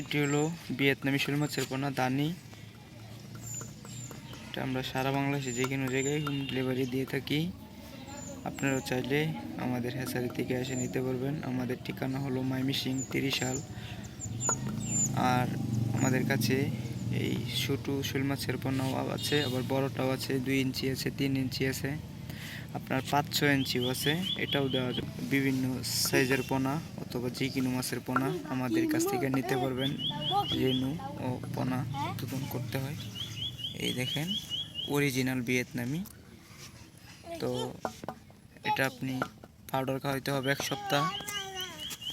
এটি হলো ভিয়েতনামি শোল মাছের পোনা দানি। এটা আমরা সারা বাংলাদেশে যে কোনো জায়গায় হোম ডেলিভারি দিয়ে থাকি। আপনারাও চাইলে আমাদের হ্যাচারি থেকে এসে নিতে পারবেন। আমাদের ঠিকানা হলো মাইমিসিং তিরিশাল। আর আমাদের কাছে এই ছোটো শোল মাছের পোনাও আছে, আবার বড়টাও আছে, দুই ইঞ্চি আছে, তিন ইঞ্চি আছে। আপনার পাঁচ ছয় ইঞ্চিও আছে এটাও দেওয়া যাবে। বিভিন্ন সাইজের পোনা অথবা যে মাছের পোনা আমাদের কাছ থেকে নিতে পারবেন। রেনু ও পোনা উৎপাদন করতে হয়। এই দেখেন অরিজিনাল ভিয়েতনামি। তো এটা আপনি পাউডার খাওয়াইতে হবে এক সপ্তাহ।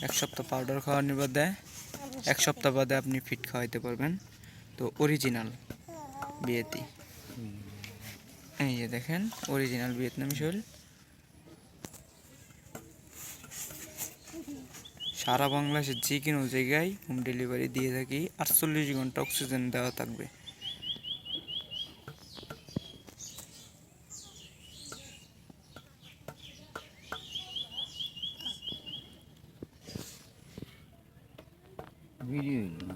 এক সপ্তাহ পাউডার খাওয়ানোর বাদে এক সপ্তাহ বাদে আপনি ফিট খাওয়াইতে পারবেন। তো অরিজিনাল বিয়েতি এই যে দেখেন অরিজিনাল ভিয়েতনামি শোল সারা বাংলাদেশের যে কোনো জায়গায় হোম ডেলিভারি দিয়ে থাকি, আটচল্লিশ ঘণ্টা অক্সিজেন দেওয়া থাকবে। ভিডিও না।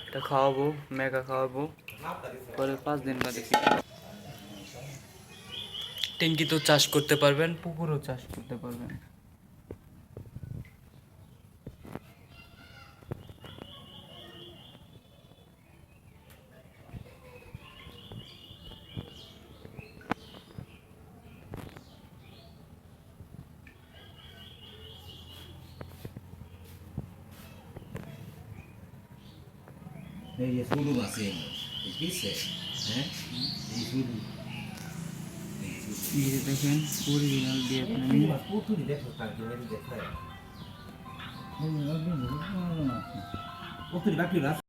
এটা খাওয়াবো, মেগা খাওয়াবো। পরে পাঁচ দিন বাদে ট্যাঙ্কিতেও চাষ করতে পারবেন, পুকুরও চাষ করতে পারবেন। এই যে ফুলু আছে বুঝছে হ্যাঁ এই ফুলু এই যে দেখেন অরিজিনাল ভিয়েতনামি পুতুলি দেখো তার জন্য দেখো পুতুরি বাকি আছে